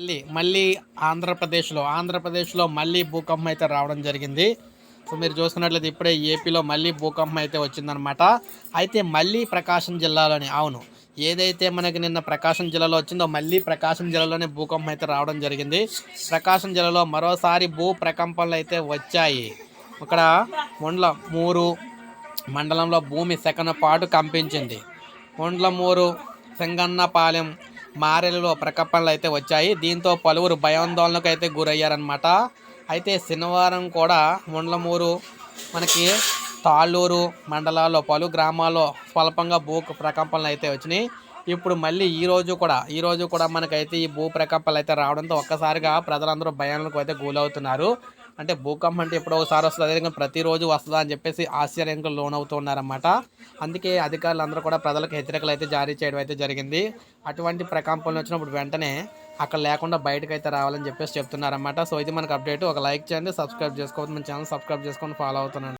మళ్ళీ మళ్ళీ ఆంధ్రప్రదేశ్లో ఆంధ్రప్రదేశ్లో మళ్ళీ భూకంపం అయితే రావడం జరిగింది. సో మీరు చూసుకున్నట్లయితే ఇప్పుడే ఏపీలో మళ్ళీ భూకంపం అయితే వచ్చిందనమాట అయితే మళ్ళీ ప్రకాశం జిల్లాలోని అవును ఏదైతే మనకి నిన్న ప్రకాశం జిల్లాలో వచ్చిందో మళ్ళీ ప్రకాశం జిల్లాలోనే భూకంపం అయితే రావడం జరిగింది. ప్రకాశం జిల్లాలో మరోసారి భూ ప్రకంపనలు అయితే వచ్చాయి. ఇక్కడ ముండ్ల మూరు మండలంలో భూమి సెకను పాటు కంపించింది మూరు సింగన్నపాలెం మారెలలో ప్రకంపనలు అయితే వచ్చాయి. దీంతో పలువురు భయాందోళనకు అయితే గురయ్యారనమాట అయితే శనివారం కూడా ముండ్లమూరు మనకి తాళ్ళూరు మండలాల్లో పలు గ్రామాల్లో స్వల్పంగా భూ ప్రకంపనలు అయితే వచ్చినాయి. ఇప్పుడు మళ్ళీ ఈ రోజు కూడా ఈ రోజు కూడా మనకైతే ఈ భూ ప్రకంపనలు అయితే రావడంతో ఒక్కసారిగా ప్రజలందరూ భయాలకు అయితే గురవుతున్నారు. అంటే భూకంపం అంటే ఎప్పుడో ఒకసారి వస్తుంది. అదేవిధంగా ప్రతిరోజు వస్తుందా అని చెప్పేసి ఆశ్చర్యానికి లోనవుతున్నారన్నమాట. అందుకే అధికారులు అందరూ కూడా ప్రజలకు హెచ్చరికలు అయితే జారీ చేయడం అయితే జరిగింది. అటువంటి ప్రకంపనలు వచ్చినప్పుడు వెంటనే అక్కడ లేకుండా బయటకు అయితే రావాలని చెప్పేసి చెప్తున్నారన్నమాట. సో ఇది మనకు అప్డేట్. ఒక లైక్ చేయండి సబ్స్క్రైబ్ చేసుకోవద్దు. మన ఛానల్ సబ్స్క్రైబ్ చేసుకొని ఫాలో అవుతున్నాను.